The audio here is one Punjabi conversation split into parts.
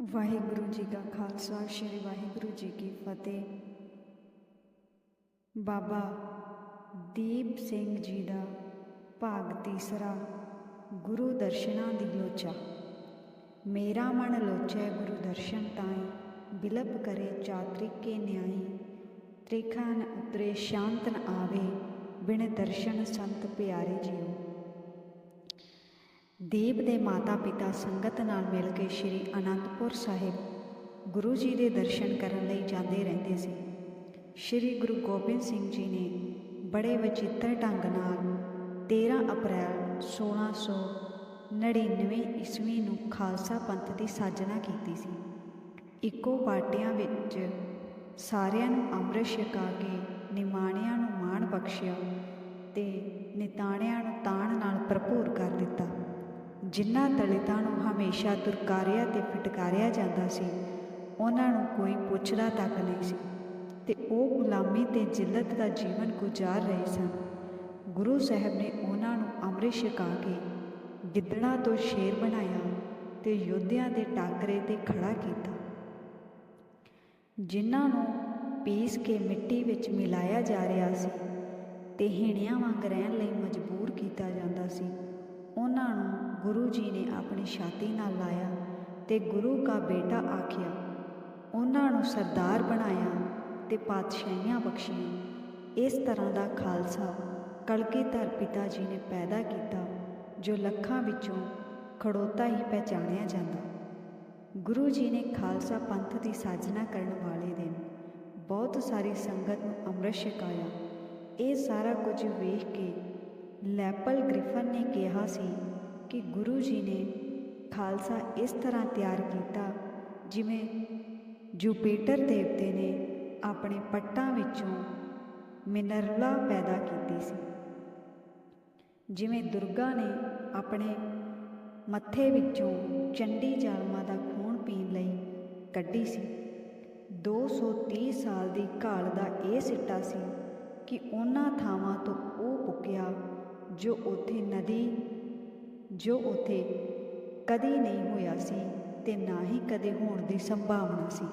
ਵਾਹਿਗੁਰੂ ਜੀ ਕਾ ਖਾਲਸਾ, ਸ੍ਰੀ ਵਾਹਿਗੁਰੂ ਜੀ ਕੀ ਫਤਿਹ। ਬਾਬਾ ਦੀਪ ਸਿੰਘ ਜੀ ਦਾ ਭਾਗ ਤੀਸਰਾ, ਗੁਰੂ ਦਰਸ਼ਨਾਂ ਦੀ ਲੋਚਾ। ਮੇਰਾ ਮਨ ਲੋਚੈ ਗੁਰੂ ਦਰਸ਼ਨ ਤਾਈ, ਬਿਲਪ ਕਰੇ ਚਾਤ੍ਰਿਕੇ ਨਿਆਈ। ਤ੍ਰਿਖਾ ਨ ਉਤਰੇ ਸ਼ਾਂਤ ਨ ਆਵੇ, ਬਿਨ ਦਰਸ਼ਨ ਸੰਤ ਪਿਆਰੇ ਜੀਓ ਦੀਪ ਦੇ ਮਾਤਾ-ਪਿਤਾ ਸੰਗਤ ਨਾਲ ਮਿਲ ਕੇ ਸ੍ਰੀ ਅਨੰਦਪੁਰ ਸਾਹਿਬ ਗੁਰੂ ਜੀ ਦੇ ਦਰਸ਼ਨ ਕਰਨ ਲਈ ਜਾਂਦੇ ਰਹਿੰਦੇ ਸੀ। ਸ੍ਰੀ ਗੁਰੂ ਗੋਬਿੰਦ ਸਿੰਘ ਜੀ ਨੇ ਬੜੇ ਵਚਿੱਤਰ ਢੰਗ ਨਾਲ 13 ਅਪ੍ਰੈਲ 1699 ਈਸਵੀ ਨੂੰ ਖਾਲਸਾ ਪੰਥ ਦੀ ਸਾਜਨਾ ਕੀਤੀ ਸੀ। ਇੱਕੋ ਪਾਰਟੀਆਂ ਵਿੱਚ ਸਾਰਿਆਂ ਨੂੰ ਅੰਮ੍ਰਿਤ ਛਕਾ ਕੇ ਨਿਮਾਣਿਆਂ ਨੂੰ ਮਾਣ ਬਖਸ਼ਿਆ ਤੇ ਨਿਤਾਣਿਆਂ ਨੂੰ ਤਾਣ ਨਾਲ ਭਰਪੂਰ ਕਰ ਦਿੱਤਾ। ਜਿਨ੍ਹਾਂ ਦਲਿਤਾਂ ਨੂੰ ਹਮੇਸ਼ਾ ਦੁਰਕਾਰਿਆ ਤੇ ਫਟਕਾਰਿਆ ਜਾਂਦਾ ਸੀ, ਉਹਨਾਂ ਨੂੰ ਕੋਈ ਪੁੱਛਦਾ ਤੱਕ ਨਹੀਂ ਸੀ ਤੇ ਉਹ ਗੁਲਾਮੀ ਤੇ ਜ਼ਿਲਤ ਦਾ ਜੀਵਨ ਗੁਜ਼ਾਰ ਰਹੇ ਸਨ। ਗੁਰੂ ਸਾਹਿਬ ਨੇ ਉਹਨਾਂ ਨੂੰ ਅੰਮ੍ਰਿਤ ਛਕਾ ਕੇ ਗਿੱਦੜਾਂ ਤੋਂ ਸ਼ੇਰ ਬਣਾਇਆ ਤੇ ਯੋਧਿਆਂ ਦੇ ਟਾਕਰੇ ਤੇ ਖੜਾ ਕੀਤਾ। ਜਿਨ੍ਹਾਂ ਨੂੰ ਪੀਸ ਕੇ ਮਿੱਟੀ ਵਿੱਚ ਮਿਲਾਇਆ ਜਾ ਰਿਹਾ ਸੀ ਤੇ ਹੀਣਿਆਂ ਵਾਂਗ ਰਹਿਣ ਲਈ ਮਜਬੂਰ ਕੀਤਾ ਜਾਂਦਾ ਸੀ, ਉਹਨਾਂ ਨੂੰ ਗੁਰੂ ਜੀ ਨੇ ਆਪਣੀ ਛਾਤੀ ਨਾਲ ਲਾਇਆ ਤੇ ਗੁਰੂ ਕਾ ਬੇਟਾ ਆਖਿਆ, ਉਹਨਾਂ ਨੂੰ ਸਰਦਾਰ ਬਣਾਇਆ ਤੇ ਪਾਤਸ਼ਾਹੀਆਂ ਬਖਸ਼ੀਆਂ। ਇਸ ਤਰ੍ਹਾਂ ਦਾ ਖਾਲਸਾ ਕਲਗੀਧਰ ਪਿਤਾ ਜੀ ਨੇ ਪੈਦਾ ਕੀਤਾ, ਜੋ ਲੱਖਾਂ ਵਿੱਚੋਂ ਖੜੋਤਾ ਹੀ ਪਹਿਚਾਣਿਆ ਜਾਂਦਾ। ਗੁਰੂ ਜੀ ਨੇ ਖਾਲਸਾ ਪੰਥ ਦੀ ਸਾਜਨਾ ਕਰਨ ਵਾਲੇ ਦਿਨ ਬਹੁਤ ਸਾਰੀ ਸੰਗਤ ਨੂੰ ਅੰਮ੍ਰਿਤ ਛਕਾਇਆ। ਇਹ ਸਾਰਾ ਕੁਝ ਵੇਖ ਕੇ ਲੈਪਲ ਗ੍ਰਿਫਨ ਨੇ ਕਿਹਾ ਸੀ ਕਿ ਗੁਰੂ ਜੀ ਨੇ ਖਾਲਸਾ ਇਸ ਤਰ੍ਹਾਂ ਤਿਆਰ ਕੀਤਾ ਜਿਵੇਂ ਜੁਪੀਟਰ ਦੇਵਤੇ ਨੇ ਆਪਣੇ ਪੱਟਾਂ ਵਿੱਚੋਂ ਮਿਨਰਲਾ ਪੈਦਾ ਕੀਤੀ ਸੀ। ਜਿਵੇਂ ਦੁਰਗਾ ਨੇ ਆਪਣੇ ਮੱਥੇ ਵਿੱਚੋਂ ਚੰਡੀ ਜਾਲਮਾ ਦਾ ਖੂਨ ਪੀਣ ਲਈ ਕੱਢੀ ਸੀ। 230 ਸਾਲ ਦੀ ਘਾਲ ਦਾ ਇਹ ਸਿੱਟਾ ਸੀ ਕਿ ਉਹਨਾਂ ਥਾਵਾਂ ਤੋਂ ਉਹ ਪੁੱਕਿਆ ਜੋ ਉੱਥੇ ਨਦੀ ਜੋ ਉਥੇ ਕਦੇ ਨਹੀਂ ਹੋਇਆ ਸੀ ਤੇ ਨਾ ਹੀ ਕਦੇ ਹੋਣ ਦੀ ਸੰਭਾਵਨਾ ਸੀ।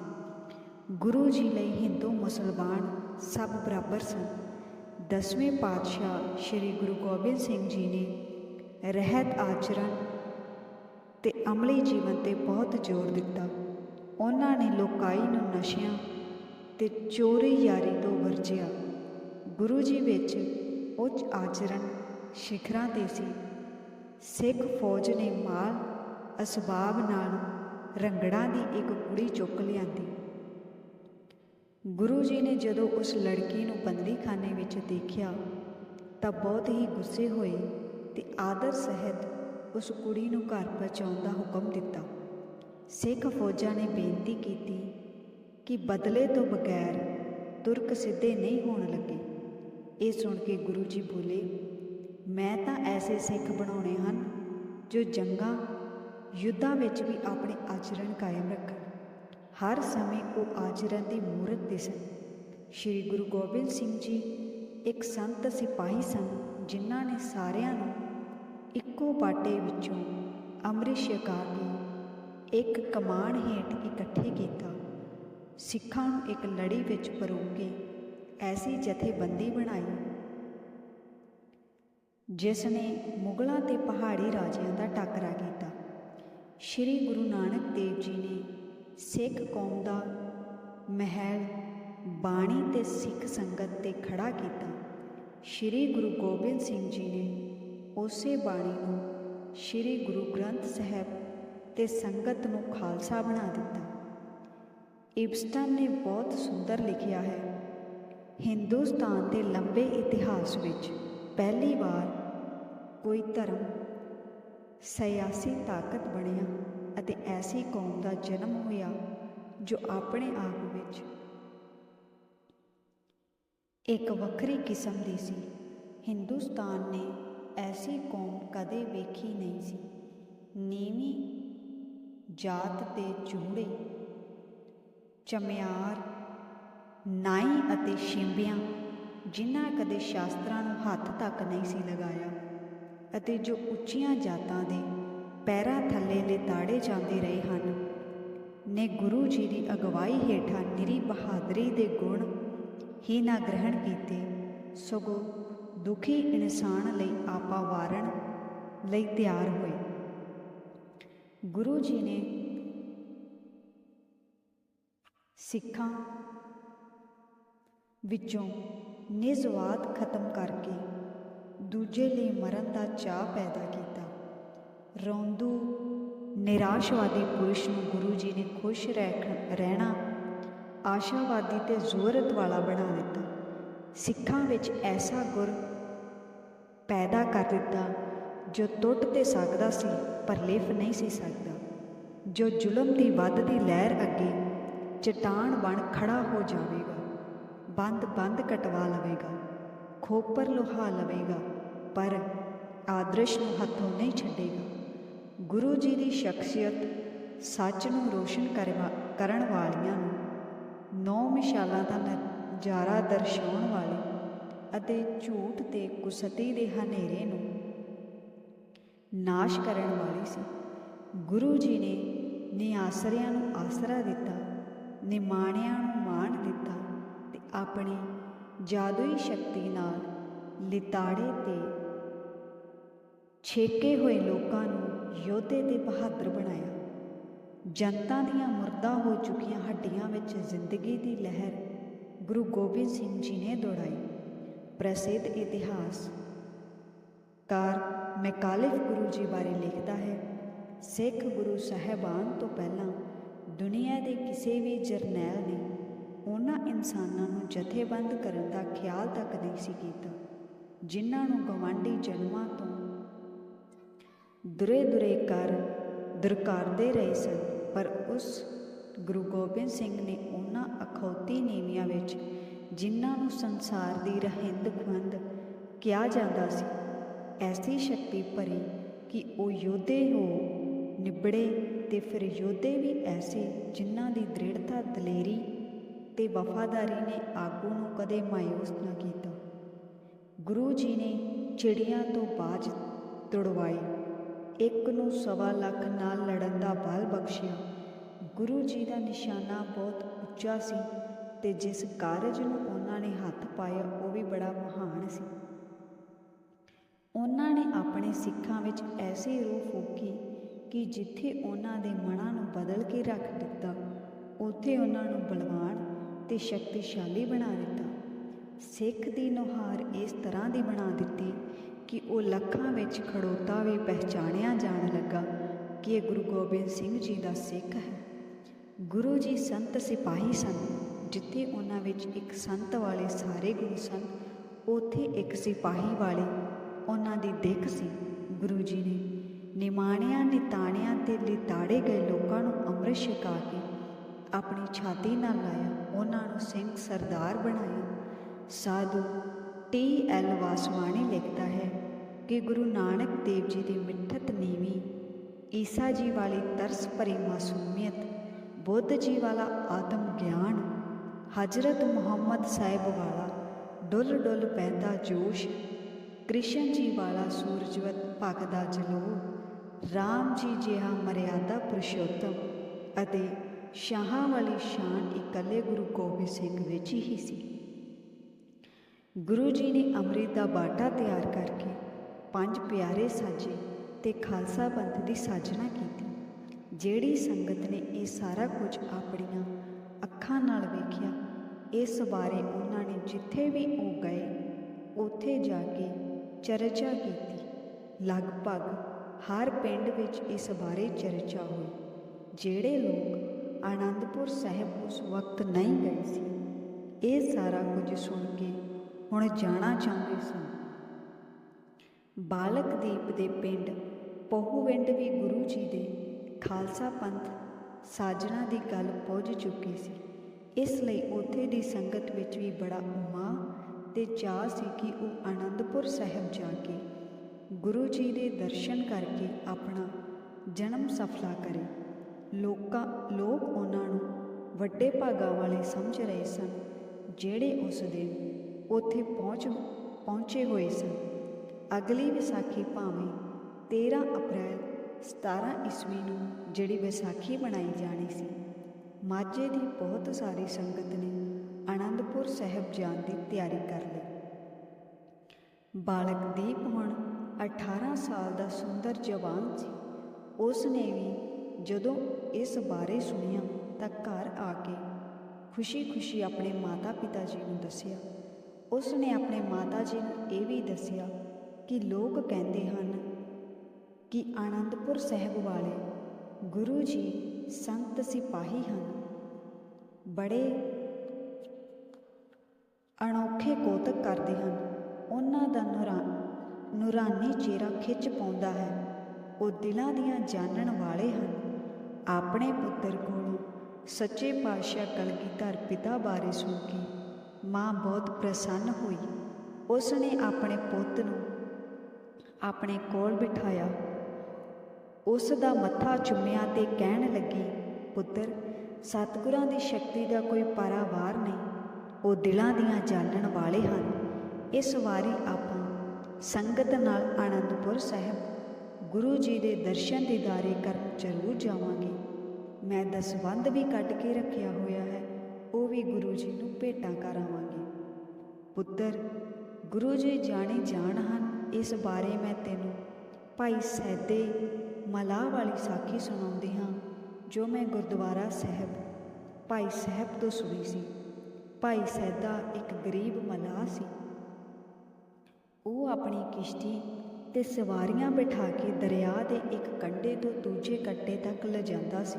ਗੁਰੂ ਜੀ ਲਈ ਹਿੰਦੂ ਮੁਸਲਮਾਨ ਸਭ ਬਰਾਬਰ ਸਨ। ਦਸਵੇਂ ਪਾਤਸ਼ਾਹ ਸ੍ਰੀ ਗੁਰੂ ਗੋਬਿੰਦ ਸਿੰਘ ਜੀ ਨੇ ਰਹਿਤ ਆਚਰਣ ਤੇ ਅਮਲੀ ਜੀਵਨ ਤੇ ਬਹੁਤ ਜ਼ੋਰ ਦਿੱਤਾ। ਉਹਨਾਂ ਨੇ ਲੋਕਾਈ ਨੂੰ ਨਸ਼ਿਆਂ ਤੇ ਚੋਰੀ ਯਾਰੀ ਤੋਂ ਵਰਜਿਆ। ਗੁਰੂ ਜੀ ਵਿੱਚ ਉੱਚ ਆਚਰਣ ਸਿਖਰਾਂ ਤੇ ਸੀ। ਸਿੱਖ ਫੌਜ ਨੇ ਮਾਲ ਅਸਬਾਬ ਨਾਲ ਰੰਗੜਾਂ ਦੀ ਇੱਕ ਕੁੜੀ ਚੁੱਕ ਲਿਆਂਦੀ। ਗੁਰੂ ਜੀ ਨੇ ਜਦੋਂ ਉਸ ਲੜਕੀ ਨੂੰ ਬੰਦੀਖਾਨੇ ਵਿੱਚ ਦੇਖਿਆ, ਤਾਂ ਬਹੁਤ ਹੀ ਗੁੱਸੇ ਹੋਏ ਤੇ ਆਦਰ ਸਹਿਤ ਉਸ ਕੁੜੀ ਨੂੰ ਘਰ ਪਹੁੰਚਾਉਣ ਦਾ ਹੁਕਮ ਦਿੱਤਾ। ਸਿੱਖ ਫੌਜਾਂ ਨੇ ਬੇਨਤੀ ਕੀਤੀ ਕਿ ਬਦਲੇ ਤੋਂ ਬਗੈਰ ਤੁਰਕ ਸਿੱਧੇ ਨਹੀਂ ਹੋਣ ਲੱਗੇ। ਇਹ ਸੁਣ ਕੇ ਗੁਰੂ ਜੀ ਬੋਲੇ ਮੈਂ ਤਾਂ ਐਸੇ ਸਿੱਖ ਬਣਾਉਣੇ ਹਨ ਜੋ ਜੰਗਾਂ, ਯੁੱਧਾਂ ਵਿੱਚ ਵੀ ਆਪਣੇ ਆਚਰਣ ਕਾਇਮ ਰੱਖਣ। ਹਰ ਸਮੇਂ ਉਹ ਆਚਰਣ ਦੀ ਮੂਰਤ ਦਿਸਣ ਸ੍ਰੀ ਗੁਰੂ ਗੋਬਿੰਦ ਸਿੰਘ ਜੀ ਇੱਕ ਸੰਤ ਸਿਪਾਹੀ ਸਨ ਜਿਨ੍ਹਾਂ ਨੇ ਸਾਰਿਆਂ ਨੂੰ ਇੱਕੋ ਬਾਟੇ ਵਿੱਚੋਂ ਅੰਮ੍ਰਿਤ ਛਕਾ ਕੇ ਇੱਕ ਕਮਾਨ ਹੇਠ ਇਕੱਠੇ ਕੀਤਾ। ਸਿੱਖਾਂ ਨੂੰ ਇੱਕ ਲੜੀ ਵਿੱਚ ਪਰੋ ਕੇ ਐਸੀ ਜਥੇਬੰਦੀ ਬਣਾਈ ਜਿਸ ਨੇ ਮੁਗਲਾਂ ਤੇ ਪਹਾੜੀ ਰਾਜਿਆਂ ਦਾ ਟੱਕਰਾ ਕੀਤਾ। ਸ੍ਰੀ ਗੁਰੂ ਨਾਨਕ ਦੇਵ ਜੀ ਨੇ ਸਿੱਖ ਕੌਮ ਦਾ ਮਹਿਲ, ਬਾਣੀ ਤੇ ਸਿੱਖ ਸੰਗਤ ਤੇ ਖੜਾ ਕੀਤਾ। ਸ੍ਰੀ ਗੁਰੂ ਗੋਬਿੰਦ ਸਿੰਘ ਜੀ ਨੇ ਉਸੇ ਬਾਣੀ ਨੂੰ ਸ੍ਰੀ ਗੁਰੂ ਗ੍ਰੰਥ ਸਾਹਿਬ ਤੇ ਸੰਗਤ ਨੂੰ ਖਾਲਸਾ ਬਣਾ ਦਿੱਤਾ। ਇਬਸਟਨ ਨੇ ਬਹੁਤ ਸੁੰਦਰ ਲਿਖਿਆ ਹੈ, ਹਿੰਦੁਸਤਾਨ ਦੇ ਲੰਬੇ ਇਤਿਹਾਸ ਵਿੱਚ ਪਹਿਲੀ ਵਾਰ ਕੋਈ ਧਰਮ, ਸਿਆਸੀ ਤਾਕਤ ਬਣਿਆ ਅਤੇ ਐਸੀ ਕੌਮ ਦਾ ਜਨਮ ਹੋਇਆ ਜੋ ਆਪਣੇ ਆਪ ਵਿੱਚ ਇੱਕ ਵੱਖਰੀ ਕਿਸਮ ਦੀ ਸੀ। ਹਿੰਦੁਸਤਾਨ ਨੇ ਐਸੀ ਕੌਮ ਕਦੇ ਵੇਖੀ ਨਹੀਂ ਸੀ। ਨੀਵੀਂ ਜਾਤ ਦੇ ਚੂੜੇ, ਚਮਿਆਰ, ਨਾਈ ਅਤੇ ਸ਼ਿੰਬਿਆਂ ਜਿਨ੍ਹਾਂ ਕਦੇ ਸ਼ਾਸਤਰਾਂ ਨੂੰ ਹੱਥ ਤੱਕ ਨਹੀਂ ਸੀ ਲਗਾਇਆ। ਅਤੇ ਜੋ ਉੱਚੀਆਂ ਜਾਤਾਂ ਦੇ ਪੈਰਾਂ ਥੱਲੇ ਲਿਤਾੜੇ ਜਾਂਦੇ ਰਹੇ ਹਨ, ਨੇ ਗੁਰੂ ਜੀ ਦੀ ਅਗਵਾਈ ਹੇਠਾਂ ਨਿਰੀ ਬਹਾਦਰੀ ਦੇ ਗੁਣ ਹੀ ਨਾ ਗ੍ਰਹਿਣ ਕੀਤੇ, ਸਗੋਂ ਦੁਖੀ ਇਨਸਾਨ ਲਈ ਆਪਾ ਵਾਰਨ ਲਈ ਤਿਆਰ ਹੋਏ। ਗੁਰੂ ਜੀ ਨੇ ਸਿੱਖਾਂ ਵਿੱਚੋਂ ਨਿਜਵਾਦ ਖਤਮ ਕਰਕੇ ਦੂਜੇ ਲਈ ਮਰਨ ਦਾ ਚਾਹ ਪੈਦਾ ਕੀਤਾ। ਰੌਂਦੂ ਨਿਰਾਸ਼ਵਾਦੀ ਪੁਰਸ਼ ਨੂੰ ਗੁਰੂ ਜੀ ਨੇ ਖੁਸ਼ ਰਹਿ ਰਹਿਣਾ ਆਸ਼ਾਵਾਦੀ ਤੇ ਜ਼ੋਰਤ ਵਾਲਾ ਬਣਾ ਦਿੱਤਾ। ਸਿੱਖਾਂ ਵਿੱਚ ਐਸਾ ਗੁਰ ਪੈਦਾ ਕਰ ਦਿੱਤਾ ਜੋ ਟੁੱਟ ਤੇ ਸਕਦਾ ਸੀ ਪਰ ਲਿਫ ਨਹੀਂ ਸੀ ਸਕਦਾ। ਜੋ ਜ਼ੁਲਮ ਦੀ ਵੱਧਦੀ ਲਹਿਰ ਅੱਗੇ ਚਟਾਨ ਬਣ ਖੜਾ ਹੋ ਜਾਵੇਗਾ ਬੰਦ ਬੰਦ ਕਟਵਾ ਲਵੇਗਾ। ਖੋਪਰ ਲੋਹਾ ਲਵੇਗਾ, ਪਰ ਆਦਰਸ਼ ਨੂੰ ਹੱਥੋਂ ਨਹੀਂ ਛੱਡੇਗਾ। ਗੁਰੂ ਜੀ ਦੀ ਸ਼ਖਸੀਅਤ ਸੱਚ ਨੂੰ ਰੋਸ਼ਨ ਕਰਵਾ- ਕਰਨ ਵਾਲੀਆਂ ਨੂੰ ਨੌ ਮਿਸਾਲਾਂ ਦਾ ਨਜ਼ਾਰਾ ਦਰਸਾਉਣ ਵਾਲੇ ਅਤੇ ਝੂਠ ਤੇ ਕੁਸਤੀ ਦੇ ਹਨੇਰੇ ਨੂੰ ਨਾਸ਼ ਕਰਨ ਵਾਲੀ ਸੀ। ਗੁਰੂ ਜੀ ਨੇ ਨਿਆਸਰਿਆਂ ਨੂੰ ਆਸਰਾ ਦਿੱਤਾ, ਨਿਮਾਣਿਆਂ ਨੂੰ ਮਾਣ ਦਿੱਤਾ ਤੇ ਆਪਣੀ ਜਾਦੂਈ ਸ਼ਕਤੀ ਨਾਲ ਲਿਤਾੜੇ ਤੇ ਛੇਕੇ ਹੋਏ ਲੋਕਾਂ ਨੂੰ ਯੋਧੇ ਤੇ ਬਹਾਦਰ ਬਣਾਇਆ। ਜਨਤਾ ਦੀਆਂ ਮੁਰਦਾ ਹੋ ਚੁੱਕੀਆਂ ਹੱਡੀਆਂ ਵਿੱਚ ਜ਼ਿੰਦਗੀ ਦੀ ਲਹਿਰ ਗੁਰੂ ਗੋਬਿੰਦ ਸਿੰਘ ਜੀ ਨੇ ਦੌੜਾਈ। ਪ੍ਰਸਿੱਧ ਇਤਿਹਾਸ ਕਾਰ ਮੈਕਾਲਿਫ ਗੁਰੂ ਜੀ ਬਾਰੇ ਲਿਖਦਾ ਹੈ, ਸਿੱਖ ਗੁਰੂ ਸਾਹਿਬਾਨ ਤੋਂ ਪਹਿਲਾਂ ਦੁਨੀਆ ਦੇ ਕਿਸੇ ਵੀ ਜਰਨੈਲ ਨੇ ਉਹਨਾਂ ਇਨਸਾਨਾਂ ਨੂੰ ਜਥੇਬੰਦ ਕਰਨ ਦਾ ਖਿਆਲ ਤੱਕ ਨਹੀਂ ਸੀ ਕੀਤਾ, ਜਿਨ੍ਹਾਂ ਨੂੰ ਗਵਾਂਢੀ ਜਨਮਾਂ ਤੋਂ ਦੁਰੇ ਦੁਰੇ ਕਰ ਦਰਕਾਰਦੇ ਰਹੇ ਸਨ। ਪਰ ਉਸ ਗੁਰੂ ਗੋਬਿੰਦ ਸਿੰਘ ਨੇ ਉਹਨਾਂ ਅਖੌਤੀ ਨੀਵੀਆਂ ਵਿੱਚ, ਜਿਨ੍ਹਾਂ ਨੂੰ ਸੰਸਾਰ ਦੀ ਰਹਿੰਦ ਖੁੰਦ ਕਿਹਾ ਜਾਂਦਾ ਸੀ, ਐਸੀ ਸ਼ਕਤੀ ਭਰੀ ਕਿ ਉਹ ਯੋਧੇ ਹੋ, ਨਿਬੜੇ ਤੇ ਫਿਰ ਯੋਧੇ ਵੀ ਐਸੇ ਜਿਨ੍ਹਾਂ ਦੀ ਦ੍ਰਿੜਤਾ ਦਲੇਰੀ ਤੇ ਵਫਾਦਾਰੀ ਨੇ ਆਗੂ ਨੂੰ ਕਦੇ ਮਾਇੂਸ ਨਾ ਕੀਤਾ ਗੁਰੂ ਜੀ ਨੇ ਚਿੜੀਆਂ ਤੋਂ ਬਾਜ ਤੁੜਵਾਈ ਇੱਕ ਨੂੰ ਸਵਾ ਲੱਖ ਨਾਲ ਲੜਨ ਦਾ ਬਲ ਬਖਸ਼ਿਆ ਗੁਰੂ ਜੀ ਦਾ ਨਿਸ਼ਾਨਾ ਬਹੁਤ ਉੱਚਾ ਸੀ ਤੇ ਜਿਸ ਕਾਰਜ ਨੂੰ ਉਹਨਾਂ ਨੇ ਹੱਥ ਪਾਇਆ ਉਹ ਵੀ ਬੜਾ ਮਹਾਨ ਸੀ ਉਹਨਾਂ ਨੇ ਆਪਣੇ ਸਿੱਖਾਂ ਵਿੱਚ ਐਸੀ ਰੂਹ ਫੂਕੀ ਕਿ ਜਿੱਥੇ ਉਹਨਾਂ ਦੇ ਮਨਾਂ ਨੂੰ ਬਦਲ ਕੇ ਰੱਖ ਦਿੱਤਾ ਉੱਥੇ ਉਹਨਾਂ ਨੂੰ ਬਲਵਾਨ ਤੇ ਸ਼ਕਤੀਸ਼ਾਲੀ ਬਣਾ ਦਿੱਤਾ। ਸਿੱਖ ਦੀ ਨੁਹਾਰ ਇਸ ਤਰ੍ਹਾਂ ਦੀ ਬਣਾ ਦਿੱਤੀ ਕਿ ਉਹ ਲੱਖਾਂ ਵਿੱਚ ਖੜੋਤਾ ਵੀ ਪਹਿਚਾਣਿਆ ਜਾਣ ਲੱਗਾ ਕਿ ਇਹ ਗੁਰੂ ਗੋਬਿੰਦ ਸਿੰਘ ਜੀ ਦਾ ਸਿੱਖ ਹੈ। ਗੁਰੂ ਜੀ ਸੰਤ ਸਿਪਾਹੀ ਸਨ, ਜਿੱਥੇ ਉਹਨਾਂ ਵਿੱਚ ਇੱਕ ਸੰਤ ਵਾਲੇ ਸਾਰੇ ਗੁਰੂ ਸਨ, ਉੱਥੇ ਇੱਕ ਸਿਪਾਹੀ ਵਾਲੇ ਉਹਨਾਂ ਦੀ ਦਿੱਖ ਸੀ। ਗੁਰੂ ਜੀ ਨੇ ਨਿਮਾਣਿਆਂ, ਨਿਤਾਣਿਆਂ ਤੇ ਲਿਤਾੜੇ ਗਏ ਲੋਕਾਂ ਨੂੰ ਅੰਮ੍ਰਿਤ ਛਕਾ ਕੇ ਆਪਣੀ ਛਾਤੀ ਨਾਲ ਲਾਇਆ, ਉਹਨਾਂ ਨੂੰ ਸਿੰਘ ਸਰਦਾਰ ਬਣਾਇਆ। ਸਾਧੂ ਟੀ ਐਲ ਵਾਸਵਾਣੀ ਲਿਖਦਾ ਹੈ ਕਿ ਗੁਰੂ ਨਾਨਕ ਦੇਵ ਜੀ ਦੀ ਮਿੱਠਤ ਨੀਵੀਂ, ਈਸਾ ਜੀ ਵਾਲੀ ਤਰਸ ਭਰੀ ਮਾਸੂਮੀਅਤ, ਬੁੱਧ ਜੀ ਵਾਲਾ ਆਤਮ ਗਿਆਨ, ਹਜ਼ਰਤ ਮੁਹੰਮਦ ਸਾਹਿਬ ਵਾਲਾ ਡੁੱਲ ਡੁੱਲ ਪੈਂਦਾ ਜੋਸ਼, ਕ੍ਰਿਸ਼ਨ ਜੀ ਵਾਲਾ ਸੂਰਜਵਤ ਭਗਦਾ ਜਲੋ ਰਾਮ ਜੀ ਜਿਹਾ ਮਰਿਆਦਾ ਪੁਰਸ਼ੋਤਮ ਅਤੇ ਸ਼ਾਹਾਂ ਵਾਲੀ ਸ਼ਾਨ ਇਕੱਲੇ ਗੁਰੂ ਗੋਬਿੰਦ ਸਿੰਘ ਵਿੱਚ ਹੀ ਸੀ। ਗੁਰੂ ਜੀ ਨੇ ਅੰਮ੍ਰਿਤ ਦਾ ਬਾਟਾ ਤਿਆਰ ਕਰਕੇ ਪੰਜ ਪਿਆਰੇ ਸਾਜੇ ਤੇ ਖਾਲਸਾ ਪੰਥ ਦੀ ਸਾਜਨਾ ਕੀਤੀ, ਜਿਹੜੀ ਸੰਗਤ ਨੇ ਇਹ ਸਾਰਾ ਕੁਝ ਆਪਣੀਆਂ ਅੱਖਾਂ ਨਾਲ ਵੇਖਿਆ। ਇਸ ਬਾਰੇ ਉਹਨਾਂ ਨੇ ਜਿੱਥੇ ਵੀ ਉਹ ਗਏ, ਉੱਥੇ ਜਾ ਕੇ ਚਰਚਾ ਕੀਤੀ। ਲਗਭਗ ਹਰ ਪਿੰਡ ਵਿੱਚ ਇਸ ਬਾਰੇ ਚਰਚਾ ਹੋਈ, ਜਿਹੜੇ ਲੋਕ ਆਨੰਦਪੁਰ ਸਾਹਿਬ ਉਸ ਵਕਤ ਨਹੀਂ ਗਏ ਸੀ। ਇਹ ਸਾਰਾ ਕੁਝ ਸੁਣ ਕੇ ਹੁਣ ਜਾਣਾ ਚਾਹੁੰਦੇ ਸਨ। ਬਾਲਕ ਦੀਪ ਦੇ ਪਿੰਡ ਪਹੂਵਿੰਡ ਵੀ ਗੁਰੂ ਜੀ ਦੇ ਖਾਲਸਾ ਪੰਥ ਸਾਜਣਾ ਦੀ ਗੱਲ ਪਹੁੰਚ ਚੁੱਕੀ ਸੀ। ਇਸ ਲਈ ਉੱਥੇ ਦੀ ਸੰਗਤ ਵਿੱਚ ਵੀ ਬੜਾ ਉਮਾ ਤੇ ਚਾਹ ਸੀ ਕਿ ਉਹ ਆਨੰਦਪੁਰ ਸਾਹਿਬ ਜਾ ਕੇ ਗੁਰੂ ਜੀ ਦੇ ਦਰਸ਼ਨ ਕਰਕੇ ਆਪਣਾ ਜਨਮ ਸਫਲਾ ਕਰੇ। ਲੋਕਾਂ, ਲੋਕ ਉਹਨਾਂ ਨੂੰ ਵੱਡੇ ਭਾਗਾਂ ਵਾਲੇ ਸਮਝ ਰਹੇ ਸਨ, ਜਿਹੜੇ ਉਸ ਦਿਨ ਉੱਥੇ ਪਹੁੰਚ, ਪਹੁੰਚੇ ਹੋਏ ਸਨ। ਅਗਲੀ ਵਿਸਾਖੀ ਭਾਵੇਂ 13 ਅਪ੍ਰੈਲ 17 ਈਸਵੀ ਨੂੰ ਜਿਹੜੀ ਵਿਸਾਖੀ ਬਣਾਈ ਜਾਣੀ ਸੀ, ਮਾਝੇ ਦੀ ਬਹੁਤ ਸਾਰੀ ਸੰਗਤ ਨੇ ਆਨੰਦਪੁਰ ਸਾਹਿਬ ਜਾਣ ਦੀ ਤਿਆਰੀ ਕਰ ਲਈ। ਬਾਲਕ ਦੀਪ ਹੁਣ 18 ਸਾਲ ਦਾ ਸੁੰਦਰ ਜਵਾਨ ਸੀ। ਉਸ ਨੇ ਵੀ ਜਦੋਂ ਇਸ ਬਾਰੇ ਸੁਣਿਆ ਤਾਂ ਘਰ ਆ ਕੇ ਖੁਸ਼ੀ-ਖੁਸ਼ੀ ਆਪਣੇ ਮਾਤਾ-ਪਿਤਾ ਜੀ ਨੂੰ ਦੱਸਿਆ। ਉਸ ਨੇ ਆਪਣੇ ਮਾਤਾ ਜੀ ਨੂੰ ਇਹ ਵੀ ਦੱਸਿਆ ਕਿ ਲੋਕ ਕਹਿੰਦੇ ਹਨ ਕਿ ਆਨੰਦਪੁਰ ਸਾਹਿਬ ਵਾਲੇ ਗੁਰੂ ਜੀ ਸੰਤ ਸਿਪਾਹੀ ਹਨ। ਬੜੇ ਅਨੋਖੇ ਕੋਤਕ ਕਰਦੇ ਹਨ। ਉਹਨਾਂ ਦਾ ਨੂਰਾ, ਨੂਰਾਨੀ ਚਿਹਰਾ ਖਿੱਚ ਪਾਉਂਦਾ ਹੈ। ਉਹ ਦਿਲਾਂ ਦੀਆਂ ਜਾਣਨ ਵਾਲੇ ਹਨ। ਆਪਣੇ ਪੁੱਤਰ ਕੋਲੋਂ ਸੱਚੇ ਪਾਤਸ਼ਾਹ ਕਲਗੀਧਰ ਪਿਤਾ ਬਾਰੇ ਸੁਣ ਕੇ ਮਾਂ ਬਹੁਤ ਪ੍ਰਸੰਨ ਹੋਈ। ਉਸ ਨੇ ਆਪਣੇ ਪੁੱਤ ਨੂੰ ਆਪਣੇ ਕੋਲ ਬਿਠਾਇਆ। ਉਸ ਦਾ ਮੱਥਾ ਚੁੰਮਿਆ ਤੇ ਕਹਿਣ ਲੱਗੀ, ਪੁੱਤਰ, ਸਤਿਗੁਰਾਂ ਦੀ ਸ਼ਕਤੀ ਦਾ ਕੋਈ ਪਾਰਾਵਾਰ ਨਹੀਂ। ਉਹ ਦਿਲਾਂ ਦੀਆਂ ਜਾਣਨ ਵਾਲੇ ਹਨ। ਇਸ ਵਾਰੀ ਆਪਾਂ ਸੰਗਤ ਨਾਲ ਆਨੰਦਪੁਰ ਸਾਹਿਬ ਗੁਰੂ ਜੀ ਦੇ ਦਰਸ਼ਨ ਦੀਦਾਰੇ ਕਰਨ ਜ਼ਰੂਰ ਜਾਵਾਂਗੇ। ਮੈਂ ਦਸਵੰਧ ਵੀ ਕੱਢ ਕੇ ਰੱਖਿਆ ਹੋਇਆ ਹੈ, ਉਹ ਵੀ ਗੁਰੂ ਜੀ ਨੂੰ ਭੇਟਾਂ ਕਰਾਵਾਂਗੇ। ਪੁੱਤਰ, ਗੁਰੂ ਜੀ ਜਾਣੇ ਜਾਣ ਹਨ ਇਸ ਬਾਰੇ ਮੈਂ ਤੈਨੂੰ। ਭਾਈ ਸੈਦੇ ਮਲਾਹ ਵਾਲੀ ਸਾਖੀ ਸੁਣਾਉਂਦੀ ਹਾਂ, ਜੋ ਮੈਂ ਗੁਰਦੁਆਰਾ ਸਾਹਿਬ, ਭਾਈ ਸਾਹਿਬ ਤੋਂ ਸੁਣੀ ਸੀ। ਭਾਈ ਸੈਦਾ ਇੱਕ ਗਰੀਬ ਮਲਾਹ ਸੀ। ਉਹ ਆਪਣੀ ਕਿਸ਼ਤੀ ਤੇ ਸਵਾਰੀਆਂ ਬਿਠਾ ਕੇ ਦਰਿਆ ਦੇ ਇੱਕ ਕੰਢੇ ਤੋਂ ਦੂਜੇ ਕੰਢੇ ਤੱਕ ਲਿਜਾਂਦਾ ਸੀ।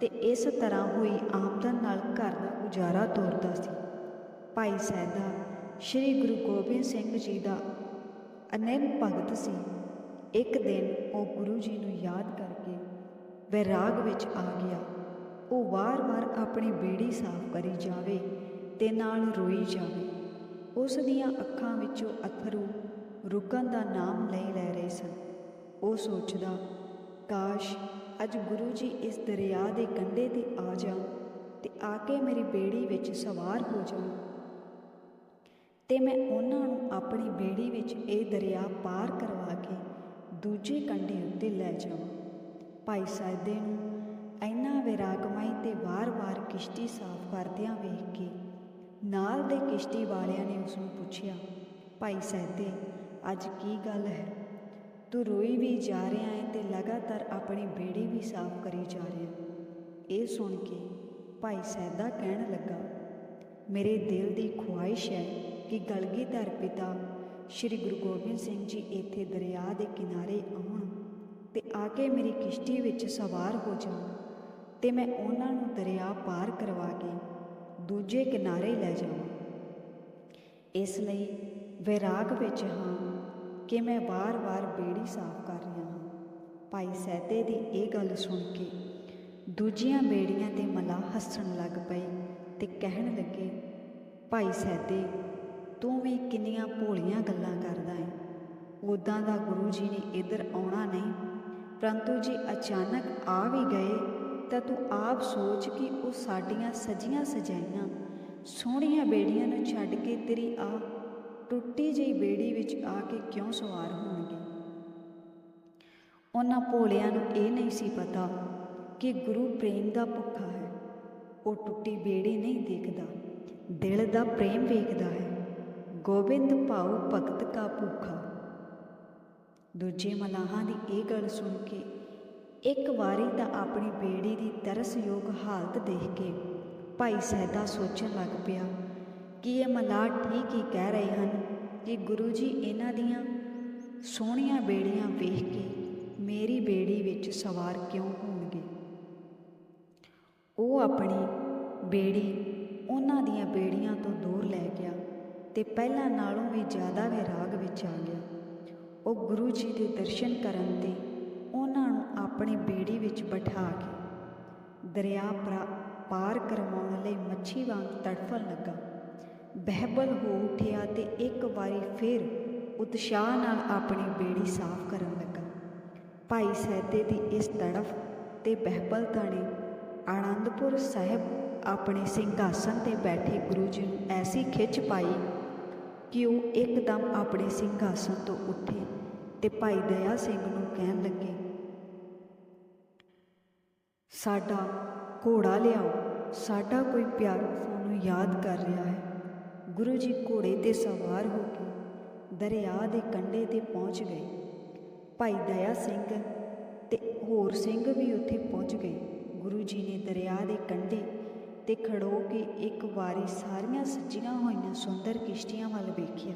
ਤੇ ਇਸ ਤਰ੍ਹਾਂ ਹੋਈ ਆਮਦਨ ਨਾਲ ਘਰ ਦਾ ਗੁਜ਼ਾਰਾ ਤੋਰਦਾ ਸੀ। ਭਾਈ ਸੈਦਾ, ਸ੍ਰੀ ਗੁਰੂ ਗੋਬਿੰਦ ਸਿੰਘ ਜੀ ਦਾ ਅਨੰਨ ਭਗਤ ਸੀ। ਇੱਕ ਦਿਨ ਉਹ ਗੁਰੂ ਜੀ ਨੂੰ ਯਾਦ ਕਰਕੇ ਵੈਰਾਗ ਵਿੱਚ ਆ ਗਿਆ। ਉਹ ਵਾਰ-ਵਾਰ ਆਪਣੀ ਬੇੜੀ ਸਾਫ਼ ਕਰੀ ਜਾਵੇ ਤੇ ਨਾਲ ਰੋਈ ਜਾਵੇ। ਉਸ ਦੀਆਂ ਅੱਖਾਂ ਵਿੱਚੋਂ ਅਥਰੂ ਰੁਕਣ ਦਾ ਨਾਮ ਨਹੀਂ ਲੈ ਰਹੇ ਸਨ। ਉਹ ਸੋਚਦਾ ਕਾਸ਼ ਅੱਜ ਗੁਰੂ ਜੀ ਇਸ ਦਰਿਆ ਦੇ ਕੰਢੇ ਤੇ ਆ ਜਾਣ ਤੇ ਆ ਕੇ ਮੇਰੀ ਬੇੜੀ ਵਿੱਚ ਸਵਾਰ ਹੋ ਜਾਣ। ਤੇ ਮੈਂ ਉਹਨਾਂ ਨੂੰ ਆਪਣੀ ਬੇੜੀ ਵਿੱਚ ਇਹ ਦਰਿਆ ਪਾਰ ਕਰਵਾ ਕੇ ਦੂਜੇ ਕੰਢੇ ਉੱਤੇ ਲੈ ਜਾਵਾਂ। ਭਾਈ ਸਾਹਿਦੇ ਨੂੰ ਇੰਨਾ ਵਿਰਾਗਮਈ ਤੇ ਵਾਰ-ਵਾਰ ਕਿਸ਼ਤੀ ਸਾਫ਼ ਕਰਦਿਆਂ ਵੇਖ ਕੇ ਨਾਲ ਦੇ ਕਿਸ਼ਤੀ ਵਾਲਿਆਂ ਨੇ ਉਸ ਨੂੰ ਪੁੱਛਿਆ, ਭਾਈ ਸਾਹਿਦੇ ਅੱਜ ਕੀ ਗੱਲ ਹੈ? ਤੂੰ ਰੋਈ ਵੀ ਜਾ ਰਿਹਾ ਹੈ ਤੇ ਲਗਾਤਾਰ ਆਪਣੀ ਬੇੜੀ ਵੀ ਸਾਫ਼ ਕਰੀ ਜਾ ਰਿਹਾ। ਇਹ ਸੁਣ ਕੇ ਭਾਈ ਸੈਦਾ ਕਹਿਣ ਲੱਗਾ, ਮੇਰੇ ਦਿਲ ਦੀ ਖੁਆਇਸ਼ ਹੈ ਕਿ ਗਲਗੀਧਰ ਪਿਤਾ ਸ੍ਰੀ ਗੁਰੂ ਗੋਬਿੰਦ ਸਿੰਘ ਜੀ ਇੱਥੇ ਦਰਿਆ ਦੇ ਕਿਨਾਰੇ ਆਉਣ ਤੇ ਆ ਕੇ ਮੇਰੀ ਕਿਸ਼ਤੀ ਵਿੱਚ ਸਵਾਰ ਹੋ ਜਾਣ ਤੇ ਮੈਂ ਉਹਨਾਂ ਨੂੰ ਦਰਿਆ ਪਾਰ ਕਰਵਾ ਕੇ ਦੂਜੇ ਕਿਨਾਰੇ ਲੈ ਜਾਵਾਂ। ਇਸ ਲਈ ਵਿਰਾਗ ਵਿੱਚ ਹਾਂ ਕਿ ਮੈਂ ਵਾਰ-ਵਾਰ ਬੇੜੀ ਸਾਫ਼ ਕਰ ਰਿਹਾ ਹਾਂ। ਭਾਈ ਸੈਦੇ ਦੀ ਇਹ ਗੱਲ ਸੁਣ ਕੇ ਦੂਜੀਆਂ ਬੇੜੀਆਂ ਤੇ ਮਲਾ ਹੱਸਣ ਲੱਗ ਪਏ ਤੇ ਕਹਿਣ ਲੱਗੇ, ਭਾਈ ਸੈਦੇ ਤੂੰ ਵੀ ਕਿੰਨੀਆਂ ਭੋਲੀਆਂ ਗੱਲਾਂ ਕਰਦਾ ਹੈ ਉਦਾਂ ਦਾ ਗੁਰੂ ਜੀ ਨੇ ਇੱਧਰ ਆਉਣਾ ਨਹੀਂ, ਪਰੰਤੂ ਜੇ ਅਚਾਨਕ ਆ ਵੀ ਗਏ ਤਾਂ ਤੂੰ ਆਪ ਸੋਚ ਕਿ ਉਹ ਸਾਡੀਆਂ ਸਜੀਆਂ ਸਜਾਈਆਂ ਸੋਹਣੀਆਂ ਬੇੜੀਆਂ ਨੂੰ ਛੱਡ ਕੇ ਤੇਰੀ ਆ ਟੁੱਟੀ ਜਿਹੀ ਬੇੜੀ ਵਿੱਚ ਆ ਕੇ ਕਿਉਂ ਸਵਾਰ ਹੋਣਗੇ? ਉਹਨਾਂ ਭੋਲਿਆਂ ਨੂੰ ਇਹ ਨਹੀਂ ਸੀ ਪਤਾ ਕਿ ਗੁਰੂ ਪ੍ਰੇਮ ਦਾ ਭੁੱਖਾ ਹੈ। ਉਹ ਟੁੱਟੀ ਬੇੜੀ ਨਹੀਂ ਦੇਖਦਾ, ਦਿਲ ਦਾ ਪ੍ਰੇਮ ਵੇਖਦਾ ਹੈ। ਗੋਬਿੰਦ ਭਾਉ ਭਗਤ ਕਾ ਭੁੱਖਾ। ਦੂਜੇ ਮਲਾਹਾਂ ਦੀ ਇਹ ਗੱਲ ਸੁਣ ਕੇ ਇੱਕ ਵਾਰੀ ਤਾਂ ਆਪਣੀ ਬੇੜੀ ਦੀ ਤਰਸਯੋਗ ਹਾਲਤ ਦੇਖ ਕੇ ਭਾਈ ਸਹਿਦਾ ਸੋਚਣ ਲੱਗ ਪਿਆ ਕਿ ਇਹ ਮਲਾਹ ਠੀਕ ਹੀ ਕਹਿ ਰਹੇ ਹਨ ਕਿ ਗੁਰੂ ਜੀ ਇਹਨਾਂ ਦੀਆਂ ਸੋਹਣੀਆਂ ਬੇੜੀਆਂ ਵੇਖ ਕੇ ਮੇਰੀ ਬੇੜੀ ਵਿੱਚ ਸਵਾਰ ਕਿਉਂ ਹੋਣਗੇ? ਉਹ ਆਪਣੀ ਬੇੜੀ ਉਹਨਾਂ ਦੀਆਂ ਬੇੜੀਆਂ ਤੋਂ ਦੂਰ ਲੈ ਗਿਆ ਤੇ ਪਹਿਲਾਂ ਨਾਲੋਂ ਵੀ ਜ਼ਿਆਦਾ ਵਿਰਾਗ ਵਿੱਚ ਆ ਗਿਆ। ਉਹ ਗੁਰੂ ਜੀ ਦੇ ਦਰਸ਼ਨ ਕਰਨ ਤੇ ਉਹਨਾਂ ਨੂੰ ਆਪਣੀ ਬੇੜੀ ਵਿੱਚ ਬਿਠਾ ਕੇ ਦਰਿਆ ਪਾਰ ਕਰਵਾਉਣ ਲਈ ਮੱਛੀ ਵਾਂਗ ਤੜਫਣ ਲੱਗਾ। ਬਹਿਬਲ ਹੋ ਉੱਠਿਆ ਤੇ ਇੱਕ ਵਾਰੀ ਫਿਰ ਉਤਸ਼ਾਹ ਨਾਲ ਆਪਣੀ ਬੇੜੀ ਸਾਫ਼ ਕਰਨ ਲੱਗਾ। ਭਾਈ ਸੈਦੇ ਦੀ ਇਸ ਤੜਫ ਤੇ ਬਹਿਬਲਤਾ ਨੇ ਆਨੰਦਪੁਰ ਸਾਹਿਬ ਆਪਣੇ ਸਿੰਘਾਸਨ ਤੇ ਬੈਠੇ ਗੁਰੂ ਜੀ ਨੂੰ ਐਸੀ ਖਿੱਚ ਪਾਈ ਕਿ ਉਹ ਇੱਕਦਮ ਆਪਣੇ ਸਿੰਘਾਸਨ ਤੋਂ ਉੱਠੇ ਤੇ ਭਾਈ ਦਇਆ ਸਿੰਘ ਨੂੰ ਕਹਿਣ ਲੱਗੇ, ਸਾਡਾ ਘੋੜਾ ਲਿਆਓ, ਸਾਡਾ ਕੋਈ ਪਿਆਰਾ ਸਾਨੂੰ ਯਾਦ ਕਰ ਰਿਹਾ ਹੈ। ਗੁਰੂ ਜੀ ਘੋੜੇ ਤੇ ਸਵਾਰ ਹੋ ਕੇ ਦਰਿਆ ਦੇ ਕੰਢੇ ਤੇ ਪਹੁੰਚ ਗਏ। ਭਾਈ ਦਇਆ ਸਿੰਘ ਤੇ ਹੋਰ ਸਿੰਘ ਵੀ ਉੱਥੇ ਪਹੁੰਚ ਗਏ। ਗੁਰੂ ਜੀ ਨੇ ਦਰਿਆ ਦੇ ਕੰਢੇ ਤੇ ਖੜੋ ਕੇ ਇੱਕ ਵਾਰੀ ਸਾਰੀਆਂ ਸੱਜੀਆਂ ਹੋਈਆਂ ਸੁੰਦਰ ਕਿਸ਼ਤੀਆਂ ਵੱਲ ਵੇਖਿਆ।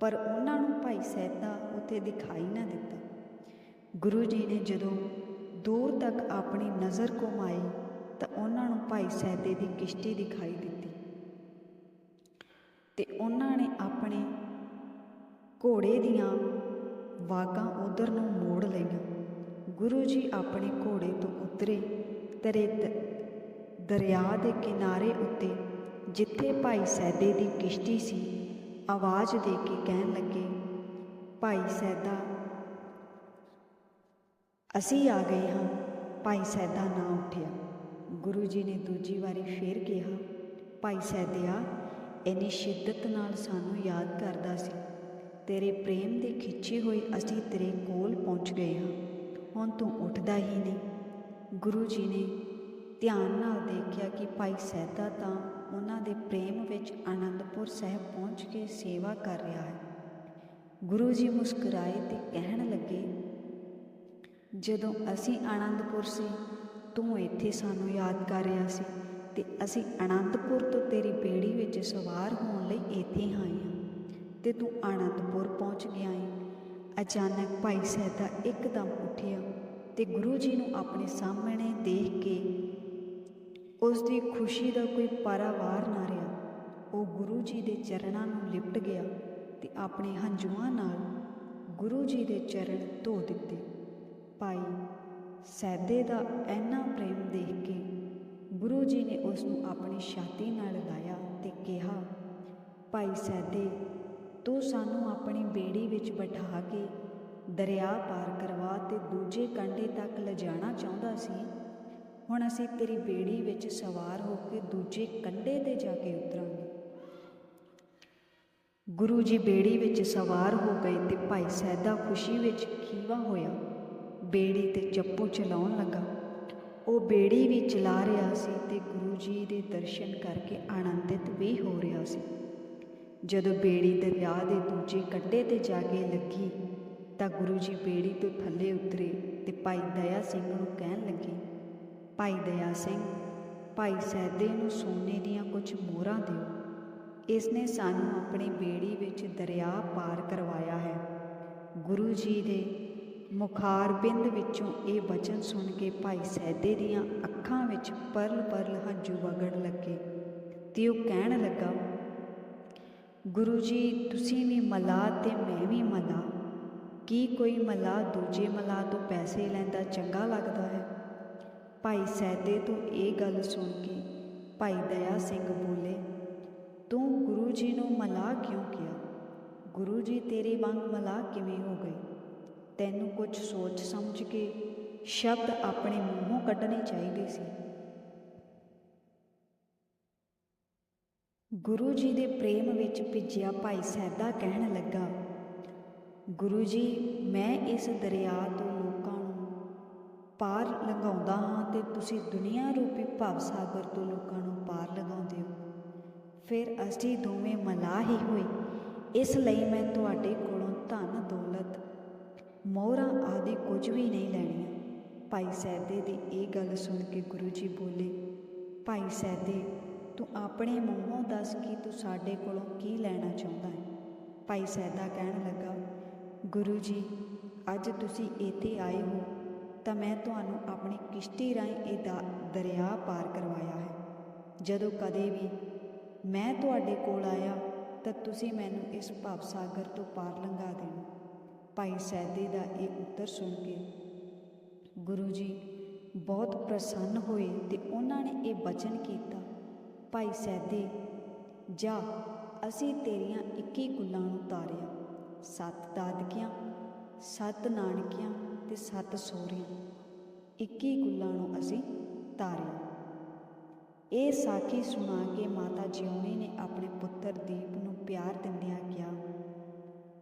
ਪਰ ਉਹਨਾਂ ਨੂੰ ਭਾਈ ਸੈਦਾ ਉੱਥੇ ਦਿਖਾਈ ਨਾ ਦਿੱਤਾ। ਗੁਰੂ ਜੀ ਨੇ ਜਦੋਂ ਦੂਰ ਤੱਕ ਆਪਣੀ ਨਜ਼ਰ ਘੁਮਾਈ ਤਾਂ ਉਹਨਾਂ ਨੂੰ ਭਾਈ ਸੈਦੇ ਦੀ ਕਿਸ਼ਤੀ ਦਿਖਾਈ ਦਿੱਤੀ। ਤੇ ਉਹਨਾਂ ਨੇ ਆਪਣੇ ਘੋੜੇ ਦੀਆਂ ਵਾਗਾਂ ਉਧਰ ਨੂੰ ਮੋੜ ਲਈਆਂ। ਗੁਰੂ ਜੀ ਆਪਣੇ ਘੋੜੇ ਤੋਂ ਉਤਰੇ, ਤਰੇ ਦਰਿਆ ਦੇ ਕਿਨਾਰੇ ਉੱਤੇ, ਜਿੱਥੇ ਭਾਈ ਸੈਦੇ ਦੀ ਕਿਸ਼ਤੀ ਸੀ, ਆਵਾਜ਼ ਦੇ ਕੇ ਕਹਿਣ ਲੱਗੇ, ਭਾਈ ਸੈਦਾ, ਅਸੀਂ ਆ ਗਏ ਹਾਂ ਭਾਈ ਸੈਦਾ ਨਾ ਉੱਠਿਆ। ਗੁਰੂ ਜੀ ਨੇ ਦੂਜੀ ਵਾਰੀ ਫੇਰ ਕਿਹਾ, ਭਾਈ ਸੈਦਿਆ ਇੰਨੀ ਸ਼ਿੱਦਤ ਨਾਲ ਸਾਨੂੰ ਯਾਦ ਕਰਦਾ ਸੀ। ਤੇਰੇ ਪ੍ਰੇਮ ਦੇ ਖਿੱਚੇ ਹੋਏ ਅਸੀਂ ਤੇਰੇ ਕੋਲ ਪਹੁੰਚ ਗਏ ਹਾਂ। ਹੁਣ ਤੂੰ ਉੱਠਦਾ ਹੀ ਨਹੀਂ। ਗੁਰੂ ਜੀ ਨੇ ਧਿਆਨ ਨਾਲ ਦੇਖਿਆ ਕਿ ਭਾਈ ਸਹਿਤਾ ਤਾਂ ਉਹਨਾਂ ਦੇ ਪ੍ਰੇਮ ਵਿੱਚ ਆਨੰਦਪੁਰ ਸਾਹਿਬ ਪਹੁੰਚ ਕੇ ਸੇਵਾ ਕਰ ਰਿਹਾ ਹੈ। ਗੁਰੂ ਜੀ ਮੁਸਕਰਾਏ ਤੇ ਕਹਿਣ ਲੱਗੇ, ਜਦੋਂ ਅਸੀਂ ਆਨੰਦਪੁਰ ਸੀ, ਤੂੰ ਇੱਥੇ ਸਾਨੂੰ ਯਾਦ ਕਰ ਰਿਹਾ ਸੀ। ਤੇ ਅਸੀਂ ਅਨੰਦਪੁਰ ਤੋਂ ਤੇਰੀ ਬੇੜੀ ਵਿੱਚ ਸਵਾਰ ਹੋਣ ਲਈ ਇੱਥੇ ਆਏ ਹਾਂ ਤੇ ਤੂੰ ਅਨੰਦਪੁਰ ਪਹੁੰਚ ਗਿਆ ਏ। ਅਚਾਨਕ ਭਾਈ ਸਹਿਤਾ ਇੱਕਦਮ ਉੱਠਿਆ ਤੇ ਗੁਰੂ ਜੀ ਨੂੰ ਆਪਣੇ ਸਾਹਮਣੇ ਦੇਖ ਕੇ ਉਸ ਦੀ ਖੁਸ਼ੀ ਦਾ ਕੋਈ ਪਾਰਾਵਾਰ ਨਾ ਰਿਹਾ। ਉਹ ਗੁਰੂ ਜੀ ਦੇ ਚਰਨਾਂ ਨੂੰ ਲਿਪਟ ਗਿਆ ਤੇ ਆਪਣੇ ਹੰਝੂਆਂ ਨਾਲ ਗੁਰੂ ਜੀ ਦੇ ਚਰਨ ਧੋ ਦਿੱਤੇ। ਭਾਈ ਸੈਦੇ ਦਾ ਇੰਨਾ ਪ੍ਰੇਮ ਦੇਖ ਕੇ ਗੁਰੂ ਜੀ ਨੇ ਉਸ ਨੂੰ ਆਪਣੀ ਛਾਤੀ ਨਾਲ ਲਾਇਆ ਤੇ ਕਿਹਾ, ਭਾਈ ਸੈਦੇ, ਤੂੰ ਸਾਨੂੰ ਆਪਣੀ ਬੇੜੀ ਵਿੱਚ ਬਿਠਾ ਕੇ ਦਰਿਆ ਪਾਰ ਕਰਵਾ ਤੇ ਦੂਜੇ ਕੰਢੇ ਤੱਕ ਲਿਜਾਣਾ ਚਾਹੁੰਦਾ ਸੀ। ਹੁਣ ਅਸੀਂ ਤੇਰੀ ਬੇੜੀ ਵਿੱਚ ਸਵਾਰ ਹੋ ਕੇ ਦੂਜੇ ਕੰਢੇ ਤੇ ਜਾ ਕੇ ਉਤਰਾਂਗੇ। ਗੁਰੂ ਜੀ ਬੇੜੀ ਵਿੱਚ ਸਵਾਰ ਹੋ ਗਏ ਤੇ ਭਾਈ ਸੈਦਾ ਖੁਸ਼ੀ ਵਿੱਚ ਖੀਵਾ ਹੋਇਆ। ਬੇੜੀ ਤੇ ਚੱਪੂ ਚਲਾਉਣ ਲੱਗਾ। ਉਹ ਬੇੜੀ ਵੀ ਚਲਾ ਰਿਹਾ ਸੀ ਤੇ ਗੁਰੂ ਜੀ ਦੇ ਦਰਸ਼ਨ ਕਰਕੇ ਆਨੰਦਿਤ ਵੀ ਹੋ ਰਿਹਾ ਸੀ। ਜਦੋਂ ਬੇੜੀ ਦਰਿਆ ਦੇ ਦੂਜੇ ਕੰਢੇ ਤੇ ਜਾ ਕੇ ਲੱਗੀ, ਤਾਂ ਗੁਰੂ ਜੀ ਬੇੜੀ ਤੋਂ ਥੱਲੇ ਉਤਰੇ ਤੇ ਭਾਈ ਦਇਆ ਸਿੰਘ ਨੂੰ ਕਹਿਣ ਲੱਗੇ, ਭਾਈ ਦਇਆ ਸਿੰਘ, ਭਾਈ ਸੈਦੇ ਨੂੰ ਸੋਨੇ ਦੀਆਂ ਕੁਝ ਮੋਹਰਾਂ ਦਿਓ। ਇਸ ਨੇ ਸਾਨੂੰ ਆਪਣੀ ਬੇੜੀ ਵਿੱਚ ਦਰਿਆ ਪਾਰ ਕਰਵਾਇਆ ਹੈ। ਗੁਰੂ ਜੀ ਦੇ ਮੁਖਾਰ ਬਿੰਦ ਵਿੱਚੋਂ ਇਹ ਬਚਨ ਸੁਣ ਕੇ ਭਾਈ ਸੈਦੇ ਦੀਆਂ ਅੱਖਾਂ ਵਿੱਚ ਪਰਲ ਪਰਲ ਹੰਝੂ ਵਗਣ ਲੱਗੇ ਤੇ ਉਹ ਕਹਿਣ ਲੱਗਾ, ਗੁਰੂ ਜੀ, ਤੁਸੀਂ ਵੀ ਮਲਾਹ ਤੇ ਮੈਂ ਵੀ ਮਲਾ। ਕੀ ਕੋਈ ਮਲਾਹ ਦੂਜੇ ਮਲਾਹ ਤੋਂ ਪੈਸੇ ਲੈਂਦਾ ਚੰਗਾ ਲੱਗਦਾ ਹੈ? ਭਾਈ ਸੈਦੇ ਤੋਂ ਇਹ ਗੱਲ ਸੁਣ ਕੇ ਭਾਈ ਦਇਆ ਸਿੰਘ ਬੋਲੇ, ਤੂੰ ਗੁਰੂ ਜੀ ਨੂੰ ਮਲਾਹ ਕਿਉਂ ਕਿਹਾ? ਗੁਰੂ ਜੀ ਤੇਰੇ ਵਾਂਗ ਮਲਾਹ ਕਿਵੇਂ ਹੋ ਗਏ? ਤੈਨੂੰ ਕੁਝ ਸੋਚ ਸਮਝ ਕੇ ਸ਼ਬਦ ਆਪਣੇ ਮੂੰਹੋਂ ਕੱਢਣੇ ਚਾਹੀਦੇ ਸੀ। ਗੁਰੂ ਜੀ ਦੇ ਪ੍ਰੇਮ ਵਿੱਚ ਭਿੱਜਿਆ ਭਾਈ ਸੈਦਾ ਕਹਿਣ ਲੱਗਾ, ਗੁਰੂ ਜੀ, ਮੈਂ ਇਸ ਦਰਿਆ ਤੋਂ ਲੋਕਾਂ ਨੂੰ ਪਾਰ ਲੰਘਾਉਂਦਾ ਹਾਂ ਤੇ ਤੁਸੀਂ ਦੁਨੀਆ ਰੂਪੀ ਭਵ ਸਾਗਰ ਤੋਂ ਲੋਕਾਂ ਨੂੰ ਪਾਰ ਲਗਾਉਂਦੇ ਹੋ। ਫਿਰ ਅਸੀਂ ਦੋਵੇਂ ਮਲਾਹ ਹੀ ਹੋਏ। ਇਸ ਲਈ ਮੈਂ ਤੁਹਾਡੇ ਮੋਹਰਾਂ ਆਦਿ ਕੁਝ ਵੀ ਨਹੀਂ ਲੈਣੀਆਂ। ਭਾਈ ਸੈਦੇ ਦੀ ਇਹ ਗੱਲ ਸੁਣ ਕੇ ਗੁਰੂ ਜੀ ਬੋਲੇ, ਭਾਈ ਸੈਦੇ ਤੂੰ ਆਪਣੇ ਮੂੰਹੋਂ ਦੱਸ ਕਿ ਤੂੰ ਸਾਡੇ ਕੋਲੋਂ ਕੀ ਲੈਣਾ ਚਾਹੁੰਦਾ ਹੈ? ਭਾਈ ਸੈਦਾ ਕਹਿਣ ਲੱਗਾ, ਗੁਰੂ ਜੀ, ਅੱਜ ਤੁਸੀਂ ਇੱਥੇ ਆਏ ਹੋ, ਤਾਂ ਮੈਂ ਤੁਹਾਨੂੰ ਆਪਣੀ ਕਿਸ਼ਤੀ ਰਾਹੀਂ ਇਹ ਦਾ ਦਰਿਆ ਪਾਰ ਕਰਵਾਇਆ ਹੈ। ਜਦੋਂ ਕਦੇ ਵੀ ਮੈਂ ਤੁਹਾਡੇ ਕੋਲ ਆਇਆ, ਤਾਂ ਤੁਸੀਂ ਮੈਨੂੰ ਇਸ ਭਵ ਸਾਗਰ ਤੋਂ ਪਾਰ ਲੰਘਾ ਦੇਣਾ। ਭਾਈ ਸੈਦੇ ਦਾ ਇਹ ਉੱਤਰ ਸੁਣ ਕੇ ਗੁਰੂ ਜੀ ਬਹੁਤ ਪ੍ਰਸੰਨ ਹੋਏ ਤੇ ਉਹਨਾਂ ਨੇ ਇਹ ਬਚਨ ਕੀਤਾ, ਭਾਈ ਸੈਦੇ ਜਾ, ਅਸੀਂ ਤੇਰੀਆਂ 21 ਕੁੱਲਾਂ ਨੂੰ ਤਾਰਿਆ, ਸੱਤ ਦਾਦਕੀਆਂ, ਸੱਤ ਨਾਨਕੀਆਂ ਤੇ ਸੱਤ ਸੋਹਰੀਆਂ 21 ਕੁੱਲਾਂ ਨੂੰ ਅਸੀਂ ਤਾਰਿਆ। ਇਹ ਸਾਖੀ ਸੁਣਾ ਕੇ ਮਾਤਾ ਜਿਉਣੀ ਨੇ ਆਪਣੇ ਪੁੱਤਰ ਦੀਪ ਨੂੰ ਪਿਆਰ ਦਿੰਦਿਆਂ ਕਿਹਾ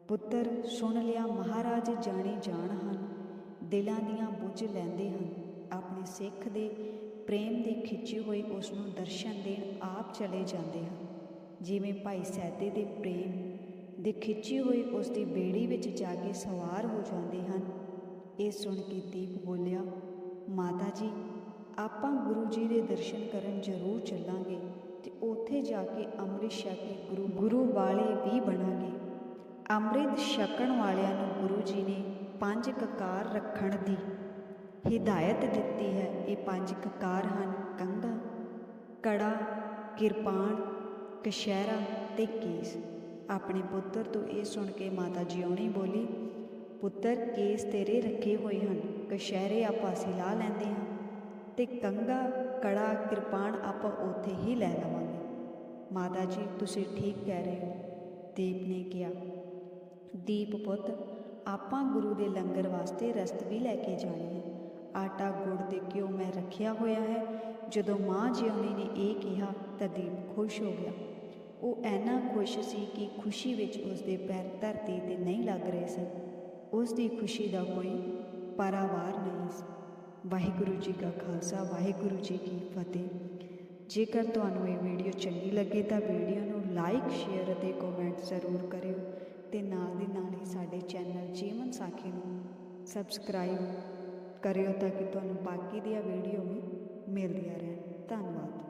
ਪੁੱਤਰ, ਸੁਣ ਲਿਆ, ਮਹਾਰਾਜ ਜਾਣੇ ਜਾਣ ਹਨ। ਦਿਲਾਂ ਦੀਆਂ ਬੁੱਝ ਲੈਂਦੇ ਹਨ। ਆਪਣੇ ਸਿੱਖ ਦੇ ਪ੍ਰੇਮ ਦੀ ਖਿੱਚੀ ਹੋਈ ਉਸ ਨੂੰ ਦਰਸ਼ਨ ਦੇਣ ਆਪ ਚਲੇ ਜਾਂਦੇ ਹਨ। ਜਿਵੇਂ ਭਾਈ ਸੈਦੇ ਦੇ ਪ੍ਰੇਮ ਦੇ ਖਿੱਚੀ ਹੋਈ ਉਸ ਦੀ ਬੇੜੀ ਵਿੱਚ ਜਾ ਕੇ ਸਵਾਰ ਹੋ ਜਾਂਦੇ ਹਨ। ਇਹ ਸੁਣ ਕੇ ਦੀਪ ਬੋਲਿਆ, ਮਾਤਾ ਜੀ, ਆਪਾਂ ਗੁਰੂ ਜੀ ਦੇ ਦਰਸ਼ਨ ਕਰਨ ਜ਼ਰੂਰ ਚੱਲਾਂਗੇ ਤੇ ਉੱਥੇ ਜਾ ਕੇ ਅੰਮ੍ਰਿਤ ਛਕ ਕੇ ਗੁਰੂ ਗੁਰੂ ਵਾਲੇ ਵੀ ਬਣਾਂਗੇ। ਅੰਮ੍ਰਿਤ ਛਕਣ ਵਾਲਿਆਂ ਨੂੰ ਗੁਰੂ ਜੀ ਨੇ ਪੰਜ ਕਕਾਰ ਰੱਖਣ ਦੀ ਹਿਦਾਇਤ ਦਿੱਤੀ ਹੈ। ਇਹ ਪੰਜ ਕਕਾਰ ਹਨ, ਕੰਘਾ, ਕੜਾ, ਕਿਰਪਾਨ, ਕਸ਼ਹਿਰਾ ਤੇ ਕੇਸ। ਆਪਣੇ ਪੁੱਤਰ ਤੋਂ ਇਹ ਸੁਣ ਕੇ ਮਾਤਾ ਜਿਉਣੀ ਬੋਲੀ, ਪੁੱਤਰ, ਕੇਸ ਤੇਰੇ ਰੱਖੇ ਹੋਏ ਹਨ। ਕਸ਼ਹਿਰੇ ਆਪਾਂ ਅਸੀਂ ਲਾ ਲੈਂਦੇ ਹਾਂ ਤੇ ਕੰਘਾ, ਕੜਾ, ਕਿਰਪਾਨ ਆਪਾਂ ਉੱਥੇ ਹੀ ਲੈ ਲਵਾਂਗੇ। ਮਾਤਾ ਜੀ, ਤੁਸੀਂ ਠੀਕ ਕਹਿ ਰਹੇ ਹੋ। ਦੀਪ ਨੇ ਕਿਹਾ। ਦੀਪ ਪੁੱਤ, ਆਪਾਂ ਗੁਰੂ ਦੇ ਲੰਗਰ ਵਾਸਤੇ ਰਸਤ ਵੀ ਲੈ ਕੇ ਜਾਣੀ ਹੈ। ਆਟਾ ਗੁੜ ਤੇ ਘਿਓ ਮੈਂ ਰੱਖਿਆ ਹੋਇਆ ਹੈ। ਜਦੋਂ ਮਾਂ ਜਿਉਣੀ ਨੇ ਇਹ ਕਿਹਾ ਤਾਂ ਦੀਪ ਖੁਸ਼ ਹੋ ਗਿਆ। ਉਹ ਐਨਾ ਖੁਸ਼ ਸੀ ਕਿ ਖੁਸ਼ੀ ਵਿੱਚ ਉਸ ਦੇ ਪੈਰ ਧਰਤੀ ਤੇ ਨਹੀਂ ਲੱਗ ਰਹੇ ਸਨ। ਉਸ ਦੀ ਖੁਸ਼ੀ ਦਾ ਕੋਈ ਪਰਾਵਾਰ ਨਹੀਂ ਸੀ। ਵਾਹਿਗੁਰੂ ਜੀ ਕਾ ਖਾਲਸਾ, ਵਾਹਿਗੁਰੂ ਜੀ ਕੀ ਫਤਿਹ। ਜੇਕਰ ਤੁਹਾਨੂੰ ਇਹ ਵੀਡੀਓ ਚੰਗੀ ਲੱਗੇ ਤਾਂ ਵੀਡੀਓ ਨੂੰ ਲਾਈਕ, ਸ਼ੇਅਰ ਅਤੇ ਕਮੈਂਟ ਜ਼ਰੂਰ ਕਰਿਓ। ਤੇ ਨਾਲ ਦੀ ਨਾਲ ਹੀ ਸਾਡੇ ਚੈਨਲ ਜੀਵਨ ਸਾਖੀ ਨੂੰ ਸਬਸਕ੍ਰਾਈਬ ਕਰਿਓ ਤਾਂ ਕਿ ਤੁਹਾਨੂੰ ਬਾਕੀ ਦੀਆਂ ਵੀਡੀਓ ਵੀ ਮਿਲਦੀਆਂ ਰਹਿਣ। ਧੰਨਵਾਦ।